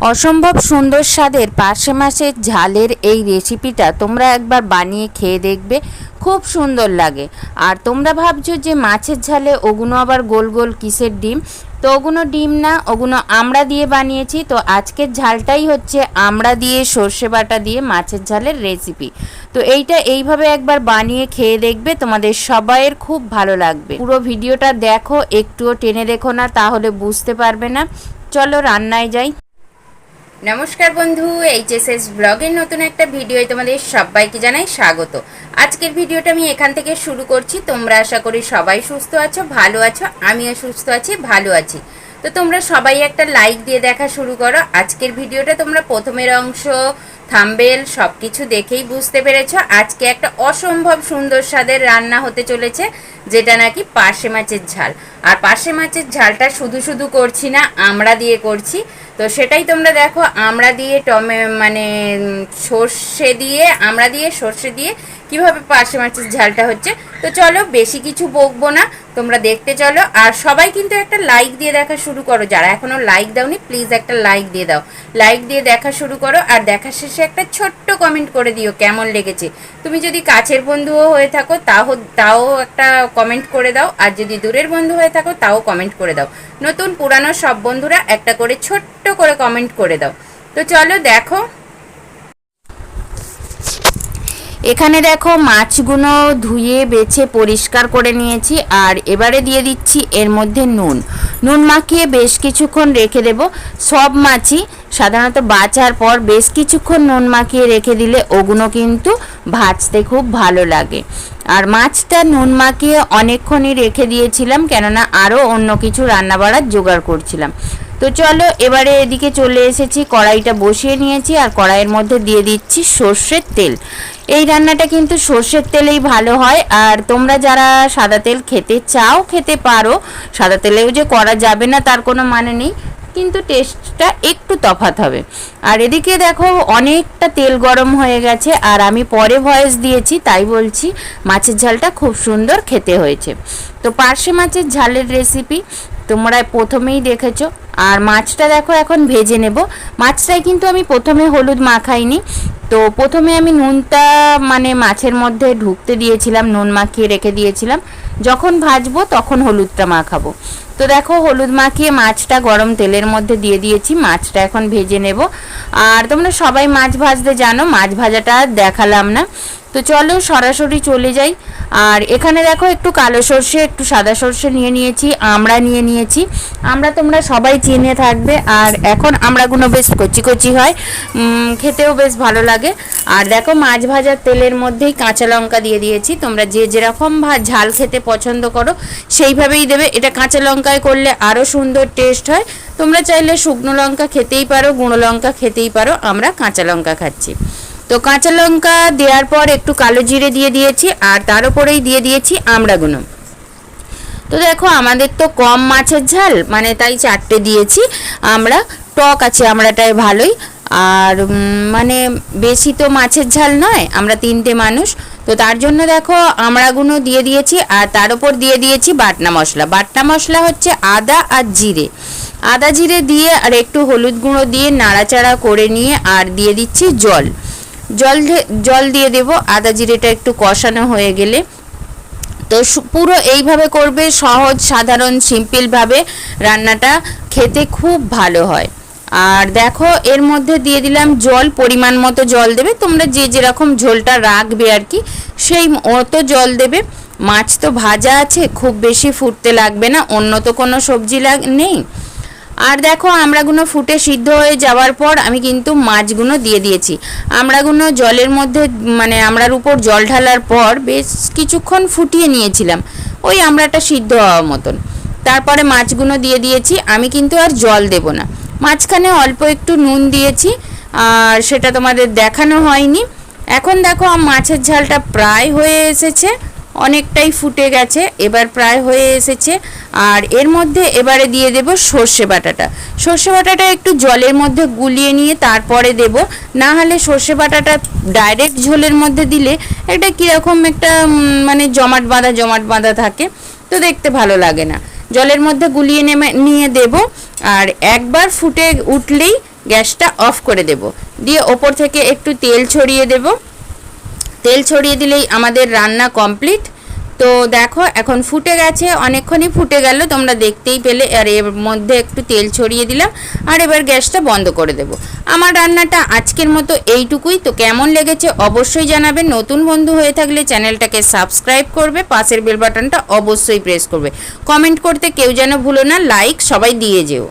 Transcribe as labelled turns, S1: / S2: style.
S1: অসম্ভব সুন্দর স্বাদের পার্শে মাছের ঝালের এই রেসিপিটা তোমরা একবার বানিয়ে খেয়ে দেখবে, খুব সুন্দর লাগে। আর তোমরা ভাবছ যে মাছের ঝালে ওগুলো আবার গোল গোল কিসের ডিম? তো ওগুলো ডিম না ওগুলো আমরা দিয়ে বানিয়েছি, তো আজকের ঝালটাই হচ্ছে আমরা দিয়ে সর্ষে বাটা দিয়ে মাছের ঝালের রেসিপি। তো এইটা এইভাবে একবার বানিয়ে খেয়ে দেখবে, তোমাদের সবাইয়ের খুব ভালো লাগবে। পুরো ভিডিওটা দেখো, একটুও টেনে দেখো না, তাহলে বুঝতে পারবে না। চলো রান্নায় যাই। নমস্কার বন্ধু, এইচএসএস ব্লগের নতুন একটা ভিডিও তোমাদের সবাইকে জানাই স্বাগত। আজকের ভিডিওটা আমি এখান থেকে শুরু করছি। তোমরা আশা করি সবাই সুস্থ আছো, ভালো আছো, আমিও সুস্থ আছি, ভালো আছি। তো তোমরা সবাই একটা লাইক দিয়ে দেখা শুরু করো। আজকের ভিডিওটা তোমরা প্রথমের অংশ থাম্বেল সব কিছু দেখেই বুঝতে পেরেছ। আজকে একটা অসম্ভব সুন্দর স্বাদের রান্না হতে চলেছে, যেটা নাকি পার্শে মাছের ঝাল। আর পার্শে মাছের ঝালটা শুধু শুধু করছি না, আমরা দিয়ে করছি। তো সেটাই তোমরা দেখো, আমরা দিয়ে টমে মানে সর্ষে দিয়ে, আমরা দিয়ে সর্ষে দিয়ে কীভাবে পার্শে মাছের ঝালটা হচ্ছে। তো চলো, বেশি কিছু বকবো না। তোমরা দেখতে চলো। আর সবাই কিন্তু একটা লাইক দিয়ে দেখা শুরু করো। যারা এখনও লাইক দাওনি প্লিজ একটা লাইক দিয়ে দাও। লাইক দিয়ে দেখা শুরু করো আর দেখা শেষে একটা ছোট্ট কমেন্ট করে দিও কেমন লেগেছে। তুমি যদি কাছের বন্ধুও হয়ে থাকো তাও তাও একটা কমেন্ট করে দাও। আর যদি দূরের বন্ধু হয়ে থাকো, তাও কমেন্ট করে দাও। নতুন, পুরানো সব বন্ধুরা একটা করে ছোট্ট করে কমেন্ট করে দাও। তো চলো দেখো। এখানে দেখো মাছগুলো ধুয়ে, বেছে, পরিষ্কার করে নিয়েছি আর এবারে দিয়ে দিচ্ছি এর মধ্যে নুন। নুন মাখিয়ে বেশ কিছুক্ষণ রেখে দেব। সব মাছই সাধারণত বাঁচার পর বেশ কিছুক্ষণ নুন মাখিয়ে রেখে দিলে ওগুলো কিন্তু ভাজতে খুব ভালো লাগে। আর মাছটা নুন মাখিয়ে অনেকক্ষণই রেখে দিয়েছিলাম কেননা আরও অন্য কিছু রান্না বাড়ার জোগাড় করছিলাম। তো চলো, এবারে এদিকে চলে এসেছি, কড়াইটা বসিয়ে নিয়েছি আর কড়াইয়ের মধ্যে দিয়ে দিচ্ছি সর্ষের তেল। এই রান্নাটা কিন্তু সর্ষের তেলেই ভালো হয়। আর তোমরা যারা সাদা তেল খেতে চাও, খেতে পারো। সাদা তেলেও যে করা যাবে না, তার কোনো মানে নেই। কিন্তু টেস্টটা একটু তফাৎ হবে। আর এদিকে দেখো, অনেকটা তেল গরম হয়ে গেছে। আর আমি পরে ভয়েস দিয়েছি, তাই বলছি, মাছের ঝালটা খুব সুন্দর খেতে হয়েছে। তো পার্শে মাছের ঝালের রেসিপি তোমরা প্রথমেই দেখেছ। আর মাছটা দেখো, এখন ভেজে নেব। মাছটাই কিন্তু আমি প্রথমে হলুদ মাখাইনি। তো প্রথমে আমি নুনটা মানে মাছের মধ্যে ঢুকতে দিয়েছিলাম, নুন মাখিয়ে রেখে দিয়েছিলাম। যখন ভাজবো তখন হলুদটা মাখাবো। তো দেখো, হলুদ মাখিয়ে মাছটা গরম তেলের মধ্যে দিয়ে দিয়েছি, মাছটা এখন ভেজে নেব। আর তোমরা সবাই মাছ ভাজতে জানো, মাছ ভাজাটা দেখালাম না। তো চলো সরাসরি চলে যাই। আর এখানে দেখো একটু কালো সর্ষে, একটু সাদা সর্ষে নিয়ে নিয়েছি আমড়া নিয়ে নিয়েছি। আমরা তোমরা সবাই চিনে থাকবে। আর এখন আমড়াগুলো বেশ কচি কচি হয়। খেতেও বেশ ভালো লাগে। আর দেখো, মাছ ভাজার তেলের মধ্যেই কাঁচা লঙ্কা দিয়ে দিয়েছি। তোমরা যে যেরকম ঝাল খেতে পছন্দ করো, সেইভাবেই দেবে। এটা কাঁচা লঙ্কায় করলে আরও সুন্দর টেস্ট হয়। তোমরা চাইলে শুকনো লঙ্কা খেতেই পারো, গুঁড়ো লঙ্কা খেতেই পারো, আমরা কাঁচা লঙ্কা খাচ্ছি। তো কাঁচা লঙ্কা দেওয়ার পর একটু কালো জিরে দিয়ে দিয়েছি, আর তার উপরেই দিয়ে দিয়েছি আমড়াগুলো তো দেখো, আমাদের তো কম মাছের ঝাল মানে তাই চারটে দিয়েছি। আমরা টক আছে আমরাটাই ভালোই। আর মানে বেশি তো মাছের ঝাল নয়, আমরা তিনটে মানুষ। তো তার জন্য দেখো আমড়াগুলো দিয়ে দিয়েছি আর তার উপর দিয়ে দিয়েছি বাটনা মশলা। বাটনা মশলা হচ্ছে আদা আর জিরে। আদা জিরে দিয়ে আর একটু হলুদ গুঁড়ো দিয়ে নাড়াচাড়া করে নিয়ে আর দিয়ে দিচ্ছি জল। জল জল দিয়ে দেব। আদা জিরেটা একটু কষানো হয়ে গেলে। তো পুরো এইভাবে করবে সহজ, সাধারণ, সিম্পলভাবে রান্নাটা খেতে খুব ভালো হয়। আর দেখো, এর মধ্যে দিয়ে দিলাম জল, পরিমাণ মতো জল দেবে। তোমরা যে যেরকম ঝোলটা রাখবে আর কি, সেই মতো জল দেবে। মাছ তো ভাজা আছে, খুব বেশি ফুটতে লাগবে না, অন্য তো কোনো সবজি লাগ, নেই। আর দেখো আমড়াগুলো ফুটে সিদ্ধ হয়ে যাওয়ার পর আমি কিন্তু মাছগুলো দিয়ে দিয়েছি। আমড়াগুলো জলের মধ্যে মানে আমড়ার উপর জল ঢালার পর বেশ কিছুক্ষণ ফুটিয়ে নিয়েছিলাম। ওই আমড়াটা সিদ্ধ হওয়ার মতন। তারপরে মাছগুলো দিয়ে দিয়েছি, আমি কিন্তু আর জল দেব না। মাঝখানে অল্প একটু নুন দিয়েছি, আর সেটা তোমাদের দেখানো হয়নি। এখন দেখো মাছের ঝালটা প্রায় হয়ে এসেছে, অনেকটাই ফুটে গেছে, এবার প্রায় হয়ে এসেছে, আর এর মধ্যে এবারে দিয়ে দেব সর্ষে বাটাটা। সর্ষে বাটাটা একটু জলের মধ্যে গুলিয়ে নিয়ে তারপরে দেব, না হলে সর্ষে বাটাটা ডাইরেক্ট ঝোলের মধ্যে দিলে একটা কীরকম একটা মানে জমাট বাঁধা জমাট বাঁধা থাকে, তো দেখতে ভালো লাগে না। জলের মধ্যে গুলিয়ে নেমে, নিয়ে দেব আর একবার ফুটে উঠলেই গ্যাসটা অফ করে দেব। দিয়ে ওপর থেকে একটু তেল ছড়িয়ে দেব। তেল ছড়িয়ে দিলেই আমাদের রান্না কমপ্লিট। তো দেখো, এখন ফুটে গেছে, অনেকক্ষণই ফুটে গেল। তোমরা দেখতেই পেলে, আর এর মধ্যে একটু তেল ছড়িয়ে দিলাম, আর এবার গ্যাসটা বন্ধ করে দেব। আমার রান্নাটা আজকের মতো এইটুকুই। তো কেমন লেগেছে অবশ্যই জানাবে। নতুন বন্ধু হয়ে থাকলে চ্যানেলটাকে সাবস্ক্রাইব করবে, পাশের বেল বাটনটা অবশ্যই প্রেস করবে। কমেন্ট করতে কেউ যেন ভুলো না, লাইক সবাই দিয়ে যেও।